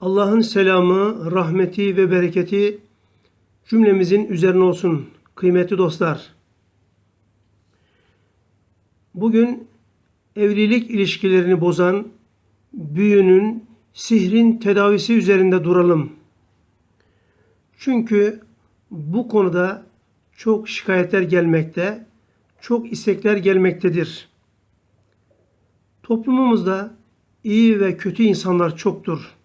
Allah'ın selamı, rahmeti ve bereketi cümlemizin üzerine olsun kıymetli dostlar. Bugün evlilik ilişkilerini bozan büyünün, sihrin tedavisi üzerinde duralım. Çünkü bu konuda çok şikayetler gelmekte, çok istekler gelmektedir. Toplumumuzda iyi ve kötü insanlar çoktur.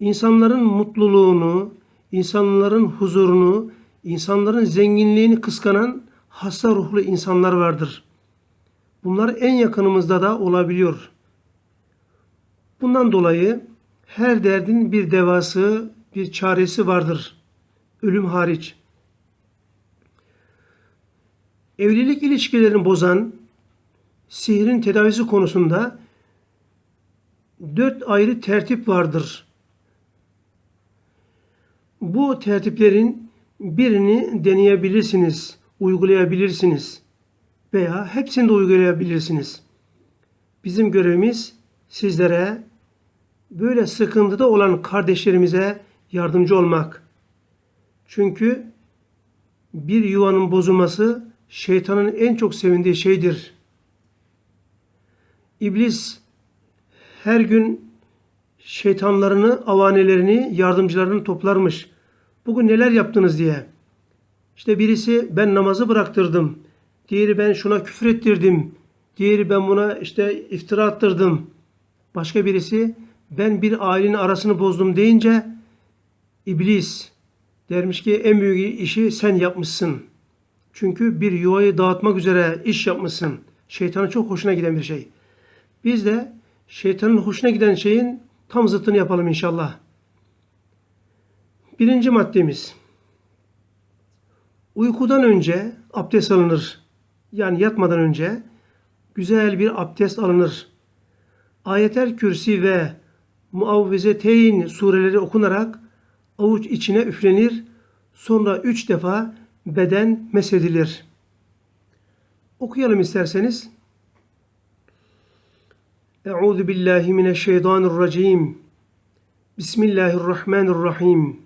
İnsanların mutluluğunu, insanların huzurunu, insanların zenginliğini kıskanan hasta ruhlu insanlar vardır. Bunlar en yakınımızda da olabiliyor. Bundan dolayı her derdin bir devası, bir çaresi vardır. Ölüm hariç. Evlilik ilişkilerini bozan sihrin tedavisi konusunda dört ayrı tertip vardır. Bu tertiplerin birini deneyebilirsiniz, uygulayabilirsiniz veya hepsini de uygulayabilirsiniz. Bizim görevimiz sizlere böyle sıkıntıda olan kardeşlerimize yardımcı olmak. Çünkü bir yuvanın bozulması şeytanın en çok sevindiği şeydir. İblis her gün şeytanlarını, avanelerini, yardımcılarını toplarmış. Bugün neler yaptınız diye. İşte birisi ben namazı bıraktırdım. Diğeri ben şuna küfür ettirdim. Diğeri ben buna işte iftira attırdım. Başka birisi ben bir ailenin arasını bozdum deyince iblis dermiş ki en büyük işi sen yapmışsın. Çünkü bir yuvayı dağıtmak üzere iş yapmışsın. Şeytanın çok hoşuna giden bir şey. Biz de şeytanın hoşuna giden şeyin tam zıttını yapalım inşallah. Birinci maddemiz. Uykudan önce abdest alınır. Yani yatmadan önce güzel bir abdest alınır. Ayetel Kürsi ve Muavvizeteyn sureleri okunarak avuç içine üflenir. Sonra üç defa beden mesedilir. Okuyalım isterseniz. Euzu billahi mineşşeytanirracim. Bismillahirrahmanirrahim.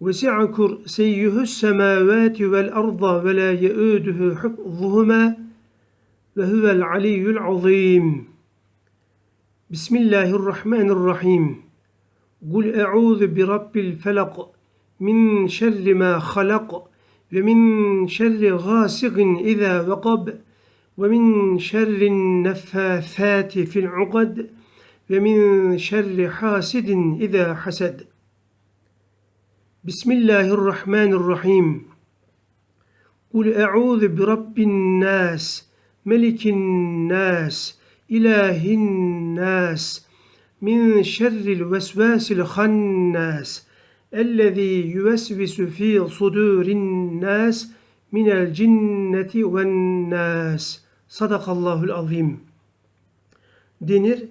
وسع كرسيه السماوات والأرض ولا يؤوده حفظهما وهو العلي العظيم. بسم الله الرحمن الرحيم. قل أعوذ برب الفلق من شر ما خلق ومن شر غاسق إذا وقب ومن شر النفاثات في العقد ومن شر حاسد إذا حسد. Bismillahirrahmanirrahim. Kul e'udhu bi rabbin nas, melikin nas, ilahin nas, min şerril vesvesil hannas, ellezî yüvesvisu fî sudûrin nas, minel cinneti ven nas. Sadakallahul azim. Denir,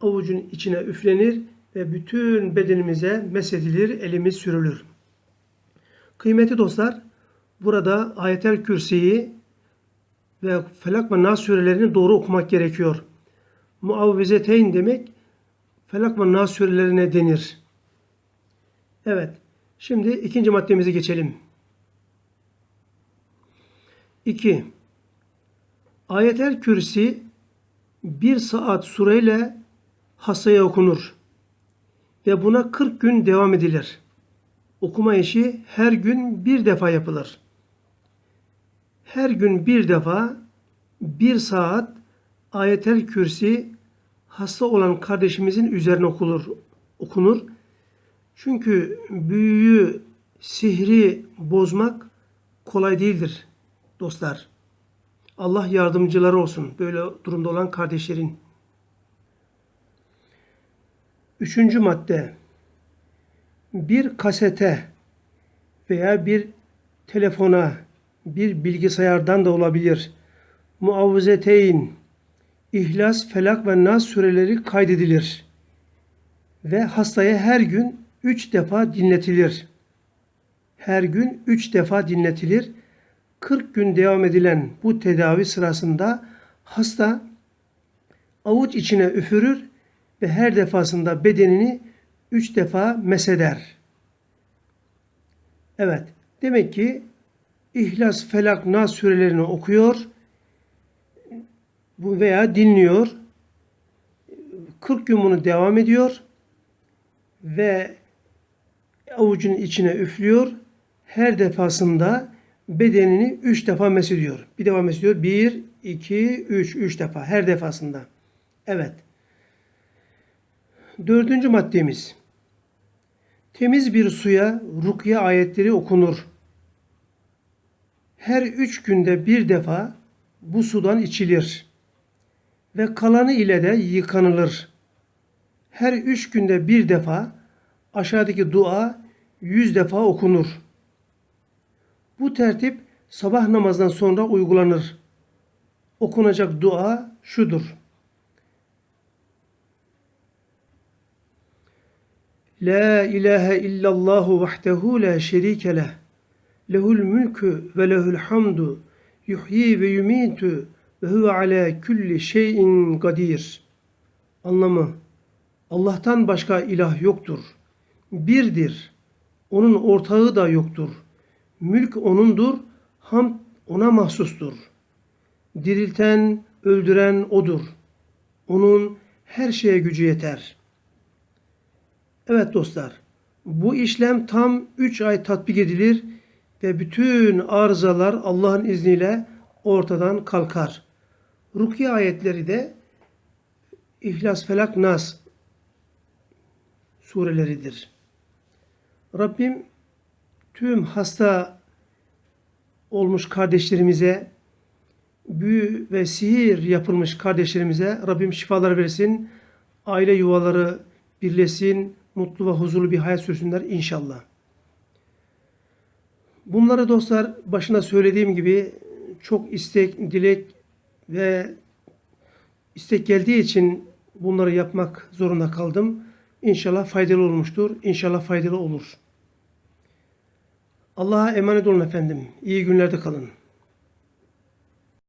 avucun içine üflenir ve bütün bedenimize mesedilir, elimiz sürülür. Kıymetli dostlar, burada ayetel kürsiyi ve Felak ve Nas surelerini doğru okumak gerekiyor. Muavvizeteyn demek Felak ve Nas surelerine denir. Evet, şimdi ikinci maddemize geçelim. 2. Ayetel Kürsi bir saat sureyle hastaya okunur ve buna 40 gün devam edilir. Okuma işi her gün bir defa yapılır. Her gün bir defa bir saat ayetel kürsi hasta olan kardeşimizin üzerine okunur. okunur. Çünkü büyüyü, sihri bozmak kolay değildir dostlar. Allah yardımcıları olsun böyle durumda olan kardeşlerin. Üçüncü madde. bir kasete veya bir telefona, bir bilgisayardan da olabilir. Muavvizeteyn, İhlas, Felak ve Nas sureleri kaydedilir. Ve hastaya her gün üç defa dinletilir. Her gün üç defa dinletilir. 40 gün devam edilen bu tedavi sırasında hasta avuç içine üfürür ve her defasında bedenini üç defa meseder. Evet, demek ki İhlas, Felak, Nas surelerini okuyor bu veya dinliyor. 40 gün bunu devam ediyor ve avucun içine üflüyor. Her defasında bedenini üç defa mesediyor. Bir defa mesediyor. Bir, iki, üç. Üç defa. Her defasında. Evet. Dördüncü maddemiz. Temiz bir suya rukiye ayetleri okunur. Her üç günde bir defa bu sudan içilir. Ve kalanı ile de yıkanılır. Her üç günde bir defa aşağıdaki dua yüz defa okunur. Bu tertip sabah namazdan sonra uygulanır. Okunacak dua şudur. La ilahe illallahu vahdehu la şerike leh. Lehul mülkü ve lehul hamdu. Yuhyi ve yumitu ve huve ala kulli şeyin kadir. Anlamı Allah'tan başka ilah yoktur. Birdir. Onun ortağı da yoktur. Mülk O'nundur, hamd O'na mahsustur. Dirilten, öldüren O'dur. O'nun her şeye gücü yeter. Evet dostlar, bu işlem tam 3 ay tatbik edilir ve bütün arızalar Allah'ın izniyle ortadan kalkar. Rukiye ayetleri de İhlas, Felak, Nas sureleridir. Rabbim tüm hasta olmuş kardeşlerimize, büyü ve sihir yapılmış kardeşlerimize Rabbim şifalar versin. Aile yuvaları birlesin, mutlu ve huzurlu bir hayat sürsünler inşallah. Bunları dostlar başına söylediğim gibi çok istek, dilek ve istek geldiği için bunları yapmak zorunda kaldım. İnşallah faydalı olmuştur. İnşallah faydalı olur. Allah'a emanet olun efendim. İyi günlerde kalın.